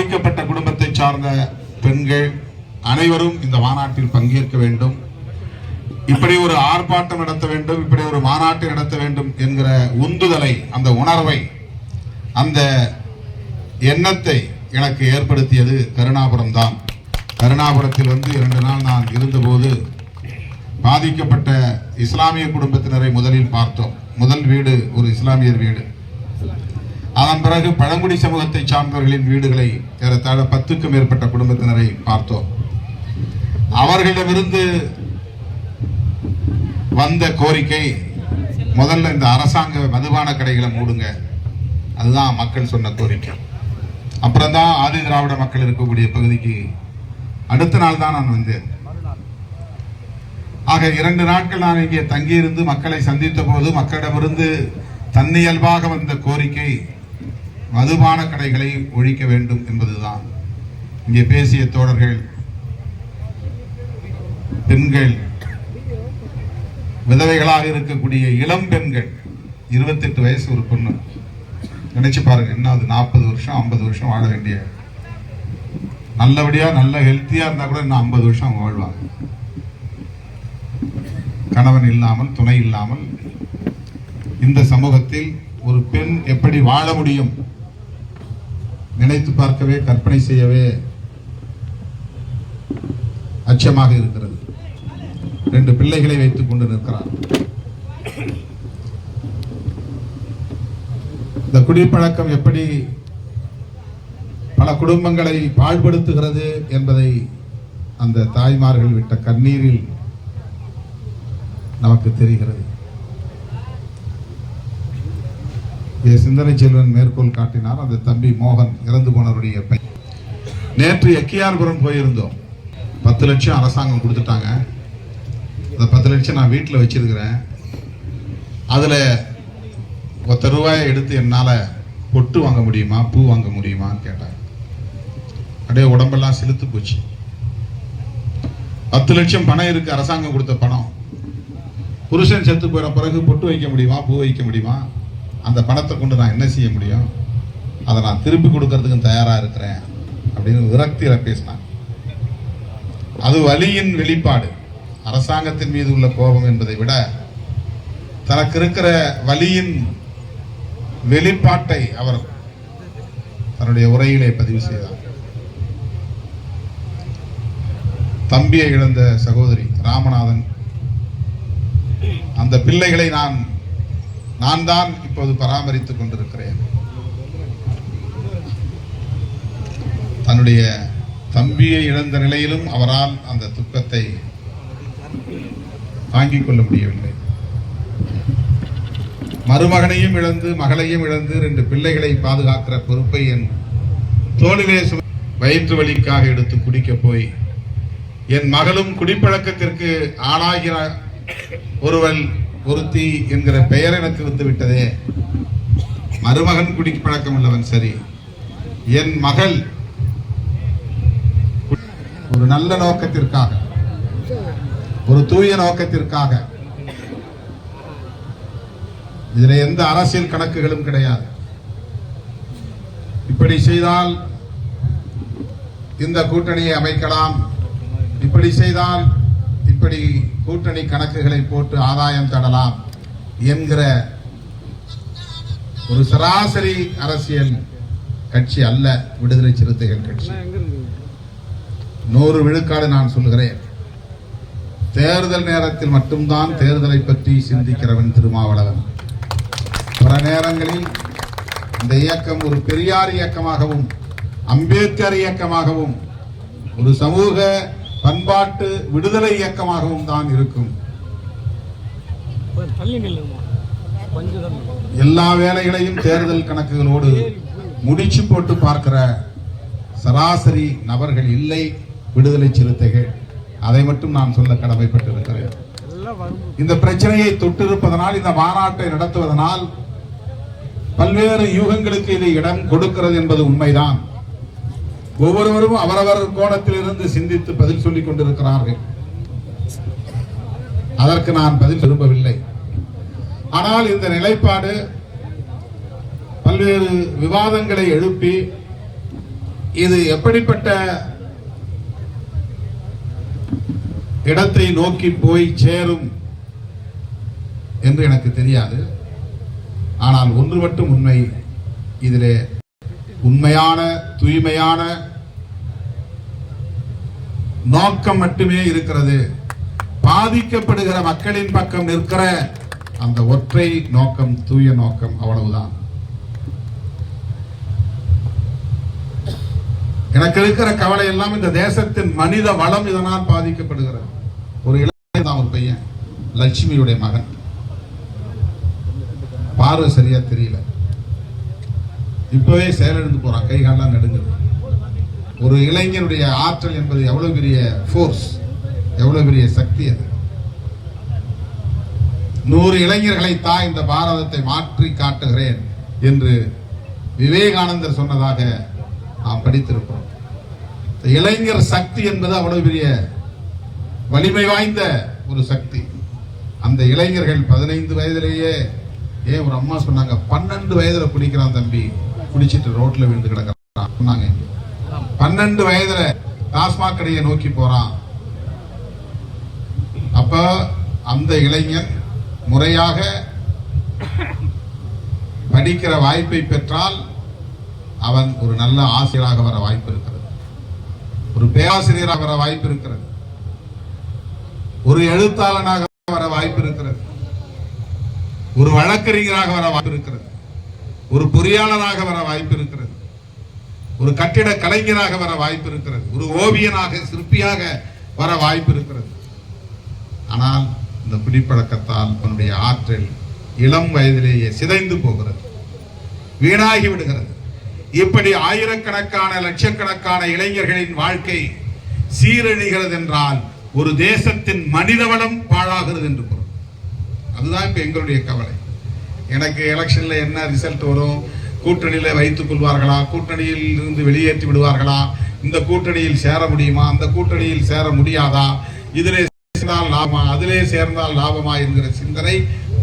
பாதிக்கப்பட்ட குடும்பத்தை சார்ந்த பெண்கள் அனைவரும் இந்த மாநாட்டில் பங்கேற்க வேண்டும். இப்படி ஒரு ஆர்ப்பாட்டம் நடத்த வேண்டும் இப்படி ஒரு மாநாட்டை நடத்த வேண்டும் என்கிற உந்துதலை அந்த உணர்வை அந்த எண்ணத்தை எனக்கு ஏற்படுத்தியது கருணாபுரம் தான் கருணாபுரத்தில் வந்து இரண்டு நாள் நான் இருந்தபோது பாதிக்கப்பட்ட இஸ்லாமிய குடும்பத்தினரை முதலில் பார்த்தோம். முதல் வீடு ஒரு இஸ்லாமியர் வீடு. அதன் பிறகு பழங்குடி சமூகத்தை சார்ந்தவர்களின் வீடுகளை ஏறத்தாழ பத்துக்கும் மேற்பட்ட குடும்பத்தினரை பார்த்தோம். அவர்களிடமிருந்து வந்த கோரிக்கை முதல்ல இந்த அரசாங்க மதுபான கடைகளை மூடுங்க. அதுதான் மக்கள் சொன்ன கோரிக்கை. அப்புறம் தான் ஆதி திராவிட மக்கள் இருக்கக்கூடிய பகுதிக்கு அடுத்த நாள் தான் நான் வந்தேன். ஆக இரண்டு நாட்கள் நான் இங்கே தங்கியிருந்து மக்களை சந்தித்த போது மக்களிடமிருந்து தன்னியல்பாக வந்த கோரிக்கை மதுபான கடைகளை ஒழிக்க வேண்டும் என்பதுதான். இங்கே பேசிய தோழர்கள் பெண்கள் விதவைகளாக இருக்கக்கூடிய இளம் பெண்கள் இருபத்தெட்டு வயசு ஒரு பொண்ணு. நினைச்சு பாருங்க என்ன அது நாற்பது வருஷம் ஐம்பது வருஷம் வாழ வேண்டிய நல்லபடியா நல்ல ஹெல்த்தியா இருந்தா கூட இன்னும் ஐம்பது வருஷம் அவங்க வாழ்வாங்க. கணவன் இல்லாமல் துணை இல்லாமல் இந்த சமூகத்தில் ஒரு பெண் எப்படி வாழ முடியும்? நினைத்து பார்க்கவே கற்பனை செய்யவே அச்சமாக இருக்கிறது. ரெண்டு பிள்ளைகளை வைத்துக் கொண்டு நிற்கிறார். இந்த குடிப்பழக்கம் எப்படி பல குடும்பங்களை பாழ்படுத்துகிறது என்பதை அந்த தாய்மார்கள் விட்ட கண்ணீரில் நமக்கு தெரிகிறது இங்கே சிந்தனை செல்வன் மேற்கோள் காட்டினார் அந்த தம்பி மோகன் இறந்து போனவருடைய பையன். நேற்று எக்கியார்புரம் போயிருந்தோம். பத்து லட்சம் அரசாங்கம் கொடுத்துட்டாங்க. அந்த பத்து லட்சம் நான் வீட்டில் வச்சிருக்கிறேன். அதில் ஒத்த ரூபாயை எடுத்து என்னால் பொட்டு வாங்க முடியுமா பூ வாங்க முடியுமான்னு கேட்டாங்க. அப்படியே உடம்பெல்லாம் செலுத்து போச்சு. பத்து லட்சம் பணம் இருக்குது அரசாங்கம் கொடுத்த பணம். புருஷன் செத்து போயிட பிறகு பொட்டு வைக்க முடியுமா பூ வைக்க முடியுமா? அந்த பணத்தை கொண்டு நான் என்ன செய்ய முடியும்? அதை நான் திருப்பி கொடுக்கறதுக்கும் தயாராக இருக்கிறேன் அப்படின்னு விரக்தியில் பேசினாங்க. அது வழியின் வெளிப்பாடு. அரசாங்கத்தின் மீது உள்ள கோபம் என்பதை விட தனக்கு இருக்கிற வழியின் வெளிப்பாட்டை அவர் தன்னுடைய உரையிலே பதிவு செய்தார். தம்பியை இழந்த சகோதரி ராமநாதன் அந்த பிள்ளைகளை நான் நான் தான் இப்போது பராமரித்துக் கொண்டிருக்கிறேன். தன்னுடைய தம்பியை இழந்த நிலையிலும் அவரால் அந்த துக்கத்தை தாங்கிக் கொள்ள முடியவில்லை. மருமகனையும் இழந்து மகளையும் இழந்து ரெண்டு பிள்ளைகளை பாதுகாக்கிற பொறுப்பை என் தோளிலே வயிற்று வலிக்காக எடுத்து குடிக்க போய் என் மகளும் குடிப்பழக்கத்திற்கு ஆளாகிற ஒருவன் ஒருத்தி என்கிற பெயர் எனக்கு வந்து விட்டதே. மருமகன் குடிப்பழக்கம் உள்ளவன் சரி. என் மகள் ஒரு நல்ல நோக்கத்திற்காக ஒரு தூய நோக்கத்திற்காக. இதுல எந்த அரசியல் கணக்குகளும் கிடையாது. இப்படி செய்தால் இந்த கூட்டணியை அமைக்கலாம். இப்படி செய்தால் இப்படி கூட்டணி கணக்குகளை போட்டு ஆதாயம் தடலாம் என்கிற ஒரு சராசரி அரசியல் கட்சி அல்ல விடுதலை சிறுத்தைகள் கட்சி. நூறு விழுக்காடு நான் சொல்கிறேன் தேர்தல் நேரத்தில் மட்டும்தான் தேர்தலை பற்றி சிந்திக்கிறவன் திருமாவளவன். பல நேரங்களில் இந்த இயக்கம் ஒரு பெரியார் இயக்கமாகவும் அம்பேத்கர் இயக்கமாகவும் ஒரு சமூக பண்பாட்டு விடுதலை இயக்கமாகவும் தான் இருக்கும். எல்லா வேலைகளையும் தேர்தல் கணக்குகளோடு முடிச்சு போட்டு பார்க்கிற சராசரி நபர்கள் இல்லை விடுதலை சிறுத்தைகள். அதை மட்டும் நான் சொல்ல கடமைப்பட்டிருக்கிறேன். இந்த பிரச்சனையை தொட்டிருப்பதனால் இந்த மாநாட்டை நடத்துவதனால் பல்வேறு யூகங்களுக்கு இது இடம் கொடுக்கிறது என்பது உண்மைதான். ஒவ்வொருவரும் அவரவர் கோணத்திலிருந்து சிந்தித்து பதில் சொல்லிக் கொண்டிருக்கிறார்கள். அதற்கு நான் பதில் விரும்பவில்லை. ஆனால் இந்த நிலைப்பாடு பல்வேறு விவாதங்களை எழுப்பி இது எப்படிப்பட்ட இடத்தை நோக்கி போய் சேரும் என்று எனக்கு தெரியாது. ஆனால் ஒன்று மட்டும் உண்மை. இதிலே உண்மையான தூய்மையான நோக்கம் மட்டுமே இருக்கிறது. பாதிக்கப்படுகிற மக்களின் பக்கம் நிற்கிற அந்த ஒற்றை நோக்கம் தூய நோக்கம் அவ்வளவுதான். எனக்கு இருக்கிற கவலை எல்லாம் இந்த தேசத்தின் மனித வளம் இதனால் பாதிக்கப்படுகிறது. ஒரு இளைஞன் தான் ஒரு பையன். லட்சுமியுடைய மகன். பார்வை சரியா தெரியல. இப்பவே செயலிழந்து போறான். கை காலெல்லாம் நடுங்குது. ஒரு இளைஞனுடைய ஆற்றல் என்பது எவ்வளவு பெரிய ஃபோர்ஸ் எவ்வளவு பெரிய சக்தி அது. நூறு இளைஞர்களை தான் இந்த பாரதத்தை மாற்றி காட்டுகிறேன் என்று விவேகானந்தர் சொன்னதாக நாம் படித்திருக்கிறோம். இளைஞர் சக்தி என்பது அவ்வளவு பெரிய வலிமை வாய்ந்த ஒரு சக்தி. அந்த இளைஞர்கள் பதினைந்து வயதிலேயே ஏன் ஒரு அம்மா சொன்னாங்க பன்னெண்டு வயதில் குடிக்கிறான் தம்பி. குடிச்சிட்டு ரோட்ல விழுந்து கிடக்கிறான். சொன்னாங்க. பன்னெண்டு வயதுல டாஸ்மாக் கடையை நோக்கி போறான். அப்ப அந்த இளைஞன் முறையாக படிக்கிற வாய்ப்பை பெற்றால் அவன் ஒரு நல்ல ஆசிரியராக வர வாய்ப்பு இருக்கிறது. ஒரு பேராசிரியராக வர வாய்ப்பு இருக்கிறது. ஒரு எழுத்தாளனாக வர வாய்ப்பு இருக்கிறது. ஒரு வழக்கறிஞராக வர வாய்ப்பு இருக்கிறது. ஒரு பொறியாளராக வர வாய்ப்பு இருக்கிறது ஒரு கட்டிட கலைஞராக வர வாய்ப்பு இருக்கிறது ஒரு ஓவியனாக சிற்பியாக வர வாய்ப்பு இருக்கிறது ஆனால் இந்த குடிப்பழக்கத்தால் தன்னுடைய ஆற்றல் இளம் வயதிலேயே சிதைந்து போகிறது. வீணாகி விடுகிறது. இப்படி ஆயிரக்கணக்கான லட்சக்கணக்கான இளைஞர்களின் வாழ்க்கை சீரழிகிறது என்றால் ஒரு தேசத்தின் மனிதவளம் பாழாகிறது என்று பொருள். அதுதான் இப்ப எங்களுடைய கவலை. எனக்கு எலெக்ஷன்ல என்ன ரிசல்ட் வரும்? கூட்டணியில வைத்துக் கொள்வார்களா? கூட்டணியில் இருந்து வெளியேற்றி விடுவார்களா? இந்த கூட்டணியில் சேர முடியுமா? அந்த கூட்டணியில் சேர முடியாதா? இதிலே சேர்ந்தால் லாபமா? அதிலே சேர்ந்தால் லாபமா என்கிற சிந்தனை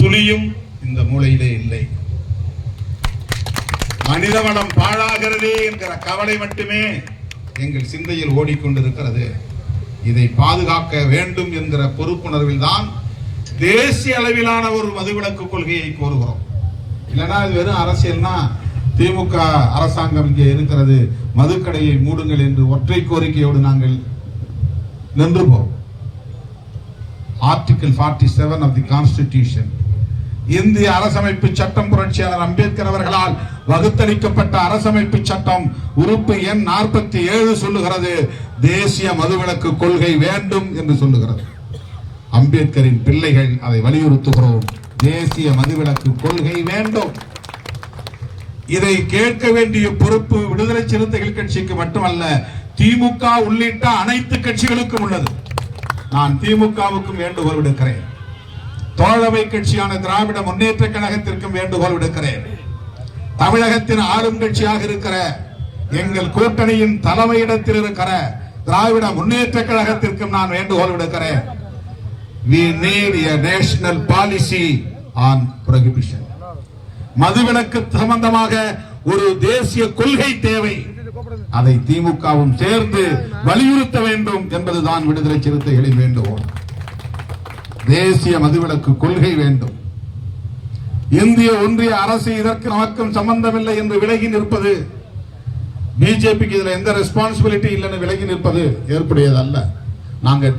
துளியும் இந்த மூளையிலே இல்லை. மனிதவனம் பாழாகிறதே என்கிற கவலை மட்டுமே எங்கள் சிந்தையில் ஓடிக்கொண்டிருக்கிறது. இதை பாதுகாக்க வேண்டும் என்கிற பொறுப்புணர்வில் தான் தேசிய அளவிலான ஒரு மதுவிலக்கு கொள்கையை கோருகிறோம். இல்லைன்னா இது வெறும் அரசியல்னா திமுக அரசாங்கம் இங்கே இருக்கிறது மதுக்கடையை மூடுங்கள் என்று ஒற்றை கோரிக்கையோடு நாங்கள் நின்று போவோம். Article forty seven of the constitution இந்திய அரசமைப்பு சட்டம் புரட்சியாளர் அம்பேத்கர் அவர்களால் வகுத்தளிக்கப்பட்ட அரசமைப்பு சட்டம் உறுப்பு எண் நாற்பத்தி ஏழு சொல்லுகிறது. தேசிய மதுவிலக்கு கொள்கை வேண்டும் என்று சொல்லுகிறது. அம்பேத்கரின் பிள்ளைகள் அதை வலியுறுத்துகிறோம். தேசிய மதுவிலக்கு கொள்கை வேண்டும். இதை கேட்க வேண்டிய பொறுப்பு விடுதலை சிறுத்தைகள் கட்சிக்கு மட்டுமல்ல திமுக உள்ளிட்ட அனைத்து கட்சிகளுக்கும் உள்ளது. நான் திமுகவுக்கும் வேண்டுகோள் விடுக்கிறேன். தோழமை கட்சியான திராவிட முன்னேற்ற கழகத்திற்கும் வேண்டுகோள் விடுக்கிறேன். தமிழகத்தின் ஆளும் கட்சியாக இருக்கிற எங்கள் கூட்டணியின் தலைமையிடத்தில் இருக்கிற திராவிட முன்னேற்ற கழகத்திற்கும் நான் வேண்டுகோள் விடுக்கிறேன். We need a national policy on prohibition. மதுவிலக்கு சம்பந்தமாக ஒரு தேசிய கொள்கை தேவை. அதை திமுகவும் சேர்ந்து வலியுறுத்த வேண்டும் என்பதுதான் விடுதலை சிறுத்தைகளின் வேண்டுகோள். தேசிய மதுவிலக்கு கொள்கை வேண்டும். இந்திய ஒன்றிய அரசு இதற்கு நமக்கும் சம்பந்தமில்லை என்று விலகி நிற்பது பிஜேபிக்கு இதில் எந்த ரெஸ்பான்சிபிலிட்டி இல்லைன்னு விலகி நிற்பது ஏற்புடையது அல்ல நாங்க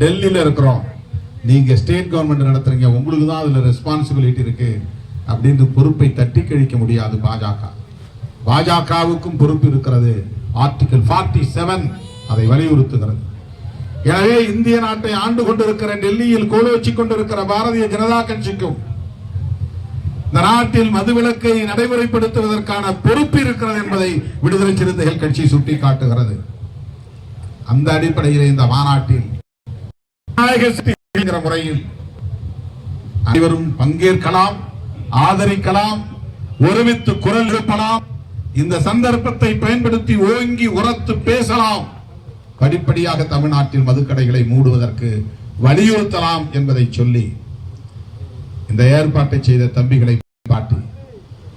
டெல்லியில இருக்கிறோம். நீங்க ஸ்டேட் கவர்மெண்ட் நடத்துறீங்க உங்களுக்கு தான் அதுல ரெஸ்பான்சிபிலிட்டி இருக்கு அப்படின்னு பொறுப்பை தட்டி கழிக்க முடியாது பாஜக. பாஜகவுக்கும் பொறுப்பு இருக்கிறது. ஆர்டிகல் 47 செவன் அதை வலியுறுத்துகிறது. எனவே இந்திய நாட்டை ஆண்டு கொண்டிருக்கிற டெல்லியில் கோலோச்சி கொண்டிருக்கிற பாரதிய ஜனதா கட்சிக்கும் இந்த நாட்டில் மதுவிலக்கை நடைமுறைப்படுத்துவதற்கான பொறுப்பு இருக்கிறது என்பதை விடுதலை சிறுத்தைகள் கட்சி சுட்டிக்காட்டுகிறது. அந்த அடிப்படையில் இந்த மாநாட்டில் என்கிற முறையில் அனைவரும் பங்கேற்கலாம் ஆதரிக்கலாம் ஒருமித்து குரல் எழுப்பலாம். இந்த சந்தர்ப்பத்தை பயன்படுத்தி ஓங்கி உரத்து பேசலாம். படிப்படியாக தமிழ்நாட்டில் மதுக்கடைகளை மூடுவதற்கு வலியுறுத்தலாம் என்பதை சொல்லி இந்த ஏற்பாட்டை செய்த தம்பிகளை பாட்டி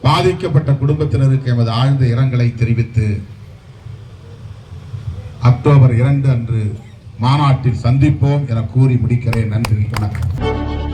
பாதிக்கப்பட்ட குடும்பத்தினருக்கு எமது ஆழ்ந்த இரங்கலை தெரிவித்து அக்டோபர் இரண்டு அன்று மாநாட்டில் சந்திப்போம் என கூறி முடிக்கிறேன். நன்றி வணக்கம்.